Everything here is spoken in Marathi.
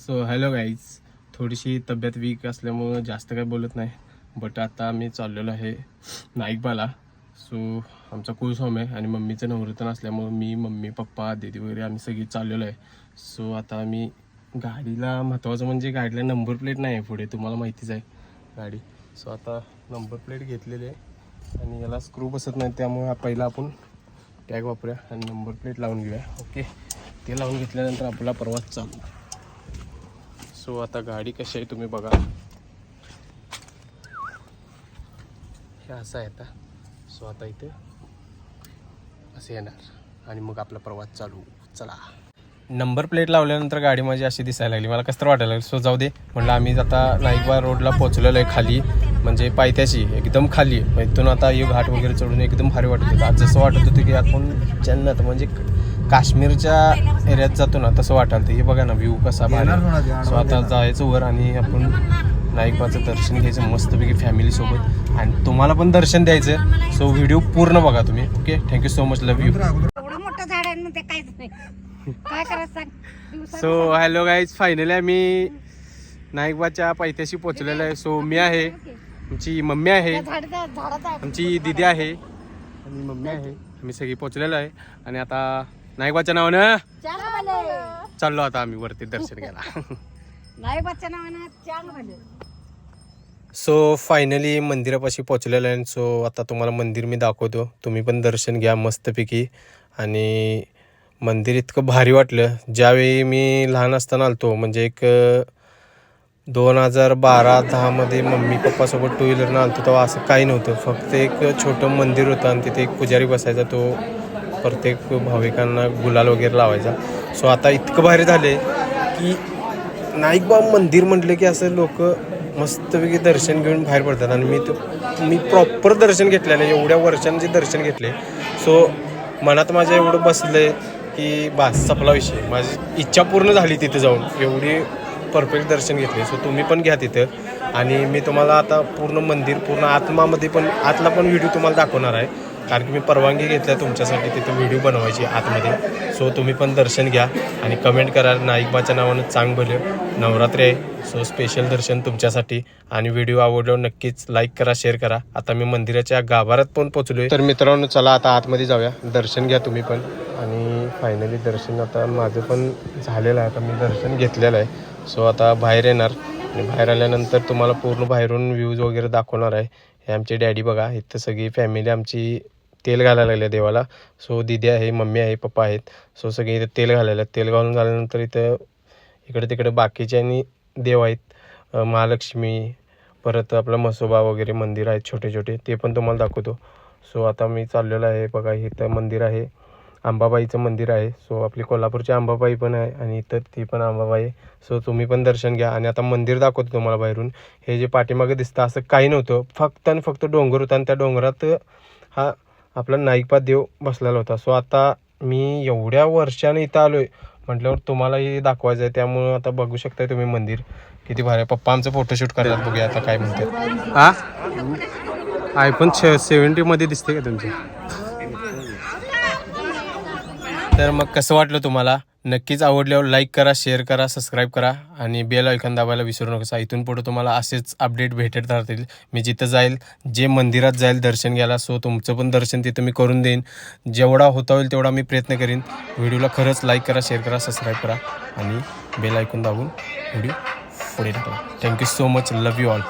सो हॅलो गाईज थोडीशी तब्येत वीक असल्यामुळं जास्त काही बोलत नाही. बट आता आम्ही चाललेलो आहे नाईकबाला. सो आमचा कुलस्वाम आहे आणि मम्मीचं नवरतन असल्यामुळं मी मम्मी पप्पा दीदी वगैरे आम्ही सगळी चाललेलो आहे. सो आता आम्ही गाडीला महत्त्वाचं म्हणजे गाडीला नंबर प्लेट नाही आहे पुढे तुम्हाला माहितीच आहे गाडी. सो आता नंबर प्लेट घेतलेली आहे आणि याला स्क्रू बसत नाही त्यामुळे हा पहिला आपण टॅग वापरूया आणि नंबर प्लेट लावून घेऊया. ओके ते लावून घेतल्यानंतर आपला प्रवास चालू सो आता गाडी कशी आहे तुम्ही बघा. हे असं आहे आता. सो आता इथे असे येणार. आणि मग आपला प्रवास चालू. चला. नंबर प्लेट लावल्यानंतर गाडी माझी अशी दिसायला लागली. मला कसं तर वाटायला लागेल सो जाऊ दे. म्हटलं आम्ही आता नाईकबा रोडला पोहोचलेलो आहे खाली. म्हणजे पायथ्याशी एकदम खाली. आहे. इथून आता यो घाट वगैरे चढून एकदम भारी वाटत होतं. आज जसं वाटत होतं की आपण जन्नत म्हणजे काश्मीरच्या एरियात जातो ना तसं वाटाल हे बघा ना व्ह्यू कसा भारी. सो आता जायचं वर आणि आपण नाईकबाचं दर्शन घ्यायचं मस्तपैकी फॅमिली सोबत. आणि तुम्हाला पण दर्शन द्यायचं. सो व्हिडिओ पूर्ण बघा तुम्ही. Okay thank you so much love you ते सो हॅलो गाईज फायनली आम्ही नाईकबाच्या पायथ्याशी पोहोचलेलो आहे. सो मी आहे. आमची मम्मी आहे. आमची दिदी आहे. आणि मम्मी आहे. आम्ही सगळी पोहोचलेलो आहे. आणि आता नाईकबाच्या नावानं? चाललो आता आम्ही वरती दर्शन घ्यायला. नाही बच्चा नावानं चांग भले सो फायनली मंदिरापाशी पोचलेलो आहे. सो आता तुम्हाला मंदिर मी दाखवतो. तुम्ही पण दर्शन घ्या मस्तपैकी. आणि मंदिर इतकं भारी वाटलं. ज्यावेळी मी लहान असताना आलतो म्हणजे एक दोन हजार बारा दहामध्ये मम्मी पप्पासोबत टू व्हीलरनं आलतो तेव्हा असं काही नव्हतं. फक्त एक छोटं मंदिर होतं आणि तिथे एक पुजारी बसायचा तो प्रत्येक भाविकांना गुलाल वगैरे लावायचा. सो आता इतकं भारी झाले की नाईकबा मंदिर म्हटलं की असं लोक मस्तपैकी दर्शन घेऊन बाहेर पडतात. आणि मी मी प्रॉपर दर्शन घेतलेलं आहे एवढ्या वर्षांचे दर्शन घेतले. सो मनात माझ्या एवढं बसलं की बास सपला विषय. माझी इच्छा पूर्ण झाली तिथे जाऊन. एवढी परफेक्ट दर्शन घेतले. सो तुम्ही पण घ्या तिथं. आणि मी तुम्हाला आता पूर्ण मंदिर पूर्ण आत्मामध्ये पण आतला पण व्हिडिओ तुम्हाला दाखवणार आहे. कारण की मी परवानगी घेतल्या तुमच्यासाठी तिथं व्हिडिओ बनवायची आतमध्ये. सो तुम्ही पण दर्शन घ्या आणि कमेंट करा. नाईकबाच्या नावानं चांग भलं नवरात्री आहे. सो स्पेशल दर्शन तुमच्यासाठी. आणि व्हिडिओ आवडलो नक्कीच लाईक करा शेअर करा. आता मी मंदिराच्या गाभारात पण पोचलोय तर मित्रांनो चला आता आतमध्ये जाऊया. दर्शन घ्या तुम्ही पण. आणि फायनली दर्शन आता माझं पण झालेलं आहे. आता मी दर्शन घेतलेलं आहे. सो आता बाहेर येणार. आणि बाहेर आल्यानंतर तुम्हाला पूर्ण बाहेरून व्ह्यूज वगैरे दाखवणार आहे. हे आमचे डॅडी बघा. इथं सगळी फॅमिली आमची तेल घालायला लागले देवाला. सो दिदी आहे मम्मी आहे पप्पा आहेत. सो सगळे इथं तेल घालायला तेल घालून झाल्यानंतर इथं इकडे तिकडे बाकीचे आणि देव आहेत. महालक्ष्मी परत आपलं मसोबा वगैरे मंदिर आहेत छोटे छोटे ते पण तुम्हाला दाखवतो. सो आता मी चाललेलो आहे बघा इथं मंदिर आहे. अंबाबाईचं मंदिर आहे. सो आपली कोल्हापूरची आंबाबाई पण आहे आणि इथं ती पण अंबाबाई आहे. सो तुम्ही पण दर्शन घ्या आणि आता मंदिर दाखवतो तुम्हाला बाहेरून. हे जे पाठीमागे दिसतं असं काही नव्हतं. फक्त आणि फक्त डोंगर होता आणि त्या डोंगरात हा आपला नाईकपा देव बसलेला होता. सो आता मी एवढ्या वर्षाने इथं आलोय. म्हटल्यावर तुम्हालाही दाखवायचं आहे. त्यामुळं आता बघू शकताय तुम्ही मंदिर. किती भारी आहे. पप्पा आमचं फोटोशूट करतात. बघूया आता काय म्हणतात. हा? आयफोन सेवन्टीमध्ये दिसते का तुमची? तर मग कसं वाटलं तुम्हाला? नक्कीच आवडल्यावर लाईक करा शेअर करा सबस्क्राईब करा आणि बेल ऐकून दाबायला विसरू नका. इथून पुढे तुम्हाला असेच अपडेट भेटत राहतील. मी जिथं जाईल जे मंदिरात जाईल दर्शन घ्यायला सो तुमचं पण दर्शन तिथं मी करून देईन. जेवढा होता होईल तेवढा मी प्रयत्न करीन. व्हिडिओला खरंच लाईक करा शेअर करा सबस्क्राईब करा आणि बेल ऐकून दाबून व्हिडिओ पुढे thank you so much love you all